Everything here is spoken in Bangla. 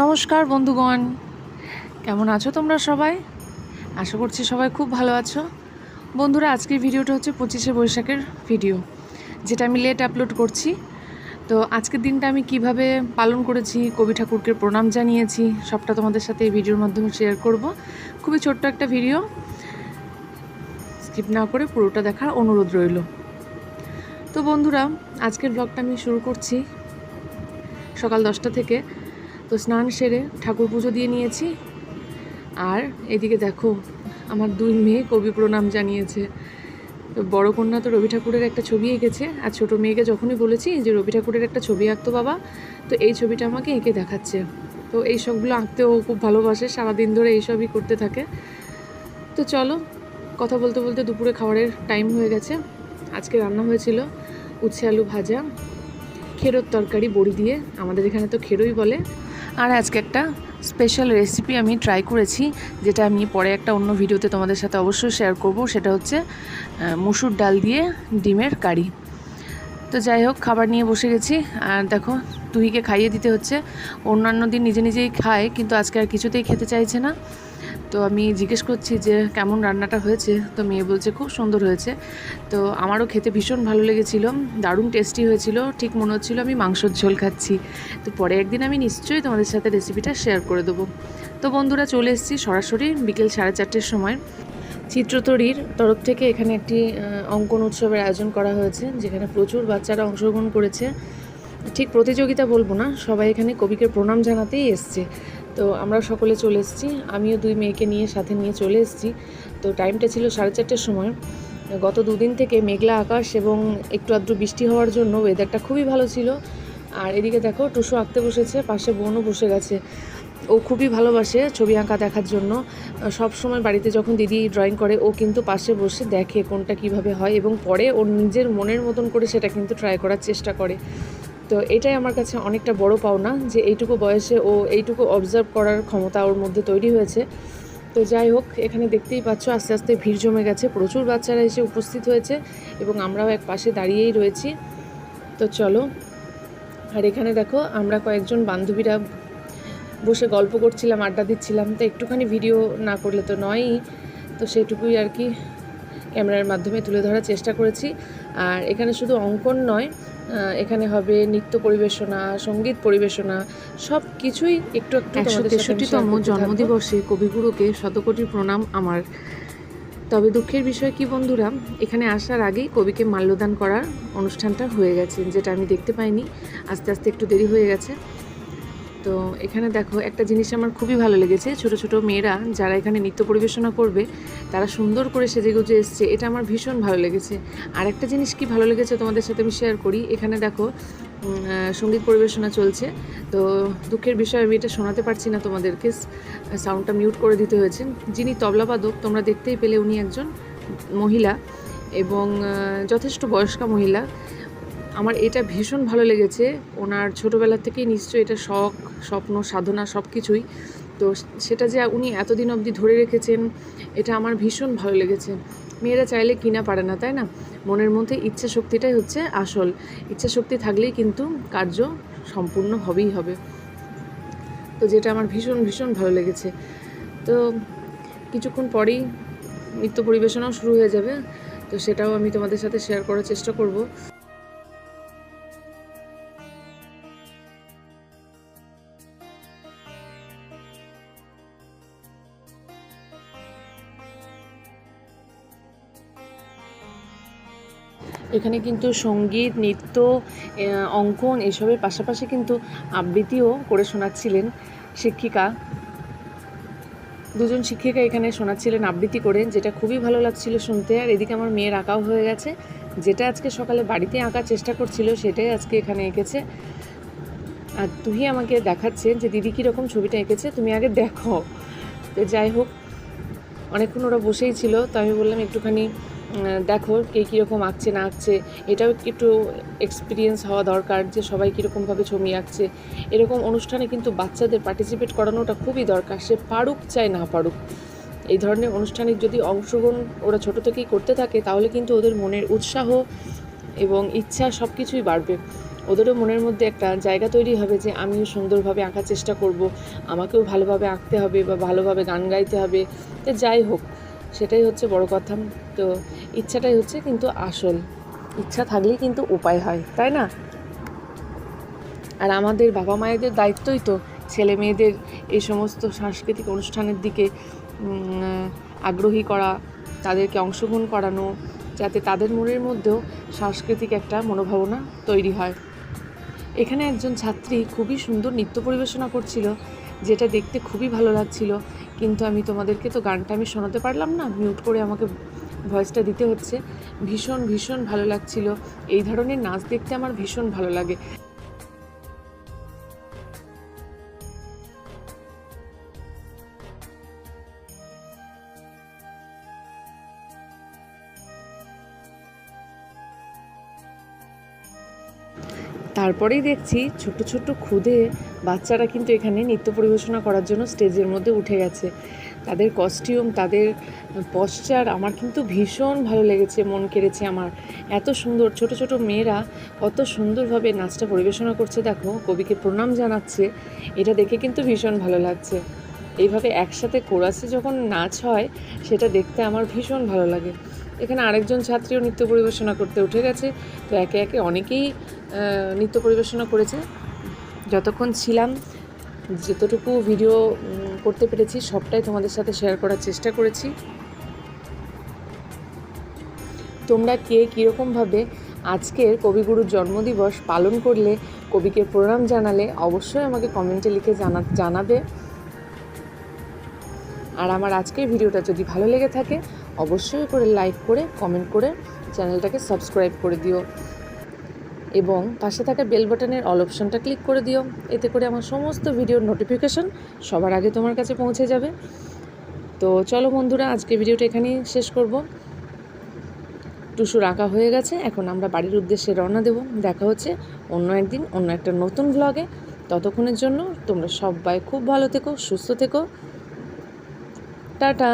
নমস্কার বন্ধুগণ। কেমন আছো তোমরা সবাই? আশা করছি সবাই খুব ভালো আছো। বন্ধুরা, আজকের ভিডিওটা হচ্ছে পঁচিশে বৈশাখের ভিডিও যেটা আমি লেট আপলোড করছি। তো আজকের দিনটা আমি কীভাবে পালন করেছি, কবি ঠাকুরকে প্রণাম জানিয়েছি, সবটা তোমাদের সাথে এই ভিডিওর মাধ্যমে শেয়ার করব। খুবই ছোট্ট একটা ভিডিও স্কিপ না করে পুরোটা দেখার অনুরোধ রইল। তো বন্ধুরা, আজকের ব্লগটা আমি শুরু করছি সকাল দশটা থেকে। তো স্নান সেরে ঠাকুর পুজো দিয়ে নিয়েছি। আর এদিকে দেখো, আমার দুই মেয়ে কবি প্রণাম জানিয়েছে। তো বড় কন্যা তো রবি ঠাকুরের একটা ছবি এঁকেছে, আর ছোটো মেয়েকে যখনই বলেছি যে রবি ঠাকুরের একটা ছবি আঁকতো বাবা, তো এই ছবিটা আমাকে এঁকে দেখাচ্ছে। তো এই সবগুলো আঁকতেও খুব ভালোবাসে, সারাদিন ধরে এইসবই করতে থাকে। তো চলো, কথা বলতে বলতে দুপুরে খাবারের টাইম হয়ে গেছে। আজকে রান্না হয়েছিল উচ্ছে আলু ভাজা, খেরোর তরকারি বড়ি দিয়ে। আমাদের এখানে তো খেরোই বলে। আর আজকে একটা স্পেশাল রেসিপি আমি ট্রাই করেছি, যেটা আমি পরে একটা অন্য ভিডিওতে তোমাদের সাথে অবশ্যই শেয়ার করব। সেটা হচ্ছে মুসুর ডাল দিয়ে ডিমের কারি। তো যাই হোক, খাবার নিয়ে বসে গেছি। আর দেখো, তুহিকে খাইয়ে দিতে হচ্ছে। অন্যান্য দিন নিজে নিজেই খায়, কিন্তু আজকে আর কিছুতেই খেতে চাইছে না। তো আমি জিজ্ঞেস করছি যে, কেমন রান্নাটা হয়েছে? তো মেয়ে বলছে, খুব সুন্দর হয়েছে। তো আমারও খেতে ভীষণ ভালো লেগেছিল, দারুণ টেস্টি হয়েছিল, ঠিক মনে হচ্ছিল আমি মাংসর ঝোল খাচ্ছি। তো পরে একদিন আমি নিশ্চয়ই তোমাদের সাথে রেসিপিটা শেয়ার করে দেবো। তো বন্ধুরা চলে এসেছি সরাসরি বিকেল সাড়ে চারটের সময়। চিত্রতরীর তরফ থেকে এখানে একটি অঙ্কন উৎসবের আয়োজন করা হয়েছে, যেখানে প্রচুর বাচ্চারা অংশগ্রহণ করেছে। ঠিক প্রতিযোগিতা বলব না, সবাই এখানে কবিকে প্রণাম জানাতেই এসছে। তো আমরা সকলে চলে এসেছি। আমিও দুই মেয়েকে নিয়ে সাথে নিয়ে চলে এসেছি। তো টাইমটা ছিল সাড়ে চারটের সময়। গত দুদিন থেকে মেঘলা আকাশ এবং একটু আধটু বৃষ্টি হওয়ার জন্য ওয়েদারটা খুবই ভালো ছিল। আর এদিকে দেখো, টুসু আঁকতে বসেছে, পাশে বোনও বসে গেছে। ও খুবই ভালোবাসে ছবি আঁকা দেখার জন্য। সব সময় বাড়িতে যখন দিদি ড্রয়িং করে, ও কিন্তু পাশে বসে দেখে কোনটা কীভাবে হয় এবং পরে ওর নিজের মনের মতন করে সেটা কিন্তু ট্রাই করার চেষ্টা করে। তো এটাই আমার কাছে অনেকটা বড় পাওনা যে এইটুকু বয়সে ও এইটুকু অবজার্ভ করার ক্ষমতা ওর মধ্যে তৈরি হয়েছে। তো যাই হোক, এখানে দেখতেই পাচ্ছ আস্তে আস্তে ভিড় জমে গেছে, প্রচুর বাচ্চারা এসে উপস্থিত হয়েছে এবং আমরাও এক পাশে দাঁড়িয়েই রয়েছি। তো চলো, আর এখানে দেখো আমরা কয়েকজন বান্ধবীরা বসে গল্প করছিলাম, আড্ডা দিচ্ছিলাম। তো একটুখানি ভিডিও না করলে তো নয়ই, তো সেটুকুই আর কি ক্যামেরার মাধ্যমে তুলে ধরার চেষ্টা করেছি। আর এখানে শুধু অঙ্কন নয় এখানে হবে নৃত্য পরিবেশনা সংগীত পরিবেশনা সব কিছুই একটু একটু একশো তেষট্টিতম। জন্মদিবসে কবিগুরুকে শতকোটি প্রণাম আমার। তবে দুঃখের বিষয় কি বন্ধুরা এখানে আসার আগেই কবিকে মাল্যদান করার অনুষ্ঠানটা হয়ে গেছে যেটা আমি দেখতে পাইনি। আস্তে আস্তে একটু দেরি হয়ে গেছে। তো এখানে দেখো একটা জিনিস আমার খুবই ভালো লেগেছে। ছোট ছোট মেয়েরা যারা এখানে নৃত্য পরিবেশনা করবে, তারা সুন্দর করে সেজেগুজে এসছে। এটা আমার ভীষণ ভালো লেগেছে। আর একটা জিনিস কি ভালো লেগেছে তোমাদের সাথে আমি শেয়ার করি? এখানে দেখো সংগীত পরিবেশনা চলছে। তো দুঃখের বিষয়, আমি এটা শোনাতে পারছি না তোমাদেরকে। সাউন্ডটা মিউট করে দিতে হয়েছে। যিনি তবলাবাদক তোমরা দেখতেই পেলে উনি একজন মহিলা এবং যথেষ্ট বয়স্কা মহিলা। আমার এটা ভীষণ ভালো লেগেছে। ওনার ছোটোবেলা থেকেই নিশ্চয়ই এটা শখ, স্বপ্ন, সাধনা সব কিছুই তো সেটা যে উনি এতদিন অবধি ধরে রেখেছেন, এটা আমার ভীষণ ভালো লেগেছে। মেয়েরা চাইলে কিনা পারে না, তাই না? মনের মধ্যে ইচ্ছা শক্তিটাই হচ্ছে আসল। ইচ্ছা শক্তি থাকলেই কিন্তু কার্য সম্পূর্ণ হবেই হবে। তো যেটা আমার ভীষণ ভীষণ ভালো লেগেছে। তো কিছুক্ষণ পরেই নৃত্য পরিবেশনাও শুরু হয়ে যাবে। তো সেটাও আমি তোমাদের সাথে শেয়ার করার চেষ্টা করব। এখানে কিন্তু সংগীত, নৃত্য অঙ্কন এসবের পাশাপাশি কিন্তু আবৃত্তিও করে শোনাচ্ছিলেন শিক্ষিকা। দুজন শিক্ষিকা এখানে শোনাচ্ছিলেন, আবৃত্তি করে যেটা খুবই ভালো লাগছিল শুনতে। আর এদিকে আমার মেয়ের আঁকাও হয়ে গেছে। যেটা আজকে সকালে বাড়িতে আঁকার চেষ্টা করছিল, সেটাই আজকে এখানে এঁকেছে। আর তুই আমাকে দেখাচ্ছে যে, দিদি কীরকম ছবিটা এঁকেছে? তুমি আগে দেখো। তো যাই হোক, অনেকক্ষণ ওরা বসেই ছিল, তো আমি বললাম, একটুখানি দেখো কে কীরকম আঁকছে, না আঁকছে, এটাও একটু এক্সপিরিয়েন্স হওয়া দরকার যে সবাই কীরকমভাবে ছবি আঁকছে। এরকম অনুষ্ঠানে কিন্তু বাচ্চাদের পার্টিসিপেট করানোটা খুবই দরকার, সে পারুক চাই না পারুক। এই ধরনের অনুষ্ঠানে যদি অংশগ্রহণ ওরা ছোট থেকেই করতে থাকে, তাহলে কিন্তু ওদের মনের উৎসাহ এবং ইচ্ছা সব কিছুই বাড়বে। ওদেরও মনের মধ্যে একটা জায়গা তৈরি হবে যে, আমিও সুন্দরভাবে আঁকার চেষ্টা করব, আমাকেও ভালোভাবে আঁকতে হবে বা ভালোভাবে গান গাইতে হবে। তো যাই হোক সেটাই হচ্ছে বড় কথা। তো ইচ্ছাটাই হচ্ছে কিন্তু আসল। ইচ্ছা থাকলেই কিন্তু উপায় হয়, তাই না? আর আমাদের বাবা মায়েদের দায়িত্বই তো ছেলে মেয়েদের এই সমস্ত সাংস্কৃতিক অনুষ্ঠানের দিকে আগ্রহী করা, তাদেরকে অংশগ্রহণ করানো, যাতে তাদের মনের মধ্যেও সাংস্কৃতিক একটা মনোভাবনা তৈরি হয়। এখানে একজন ছাত্রী খুবই সুন্দর নৃত্য পরিবেশনা করছিল। যেটা দেখতে খুবই ভালো লাগছিল। কিন্তু আমি তোমাদেরকে তো গানটা আমি শোনাতে পারলাম না মিউট করে আমাকে ভয়েসটা দিতে হচ্ছে। ভীষণ ভীষণ ভালো লাগছিল। এই ধরনের নাচ দেখতে আমার ভীষণ ভালো লাগে। তারপরেই দেখছি ছোট ছোট খুদে বাচ্চারা কিন্তু এখানে নৃত্য পরিবেশনা করার জন্য স্টেজের মধ্যে উঠে গেছে। তাদের কস্টিউম তাদের পশ্চার আমার কিন্তু ভীষণ ভালো লেগেছে, মন কেড়েছে আমার। এত সুন্দর, ছোট ছোট মেয়েরা কত সুন্দরভাবে নাচটা পরিবেশনা করছে। দেখো, কবিকে প্রণাম জানাচ্ছে। এটা দেখে কিন্তু ভীষণ ভালো লাগছে। এইভাবে একসাথে কোরাসে যখন নাচ হয়, সেটা দেখতে আমার ভীষণ ভালো লাগে। এখানে আরেকজন ছাত্রীও নৃত্য পরিবেশনা করতে উঠে গেছে। তো একে একে অনেকেই নৃত্য পরিবেশনা করেছে। যতক্ষণ ছিলাম, যতটুকু ভিডিও করতে পেরেছি, সবটাই তোমাদের সাথে শেয়ার করার চেষ্টা করেছি। তোমরা কে কীরকমভাবে আজকের কবিগুরুর জন্মদিবস পালন করলে, কবিকে প্রণাম জানালে, অবশ্যই আমাকে কমেন্টে লিখে জানা, জানাবে। আর আমার আজকের ভিডিওটা যদি ভালো লেগে থাকে, অবশ্যই করে লাইক করে কমেন্ট করে চ্যানেলটাকে সাবস্ক্রাইব করে দিও। এবং পাশে থাকা বেল বাটনের অল অপশনটা ক্লিক করে দিও। এতে করে আমার সমস্ত ভিডিওর নোটিফিকেশন সবার আগে তোমার কাছে পৌঁছে যাবে। তো চলো বন্ধুরা আজকে ভিডিওটা এখানেই শেষ করব। টুসুর আঁকা হয়ে গেছে, এখন আমরা বাড়ির উদ্দেশ্যে রওনা দেব। দেখা হচ্ছে অন্য একদিন, অন্য একটা নতুন ভ্লগে ততক্ষণের জন্য তোমরা সবাই খুব ভালো থেকো, সুস্থ থেকো। টাটা।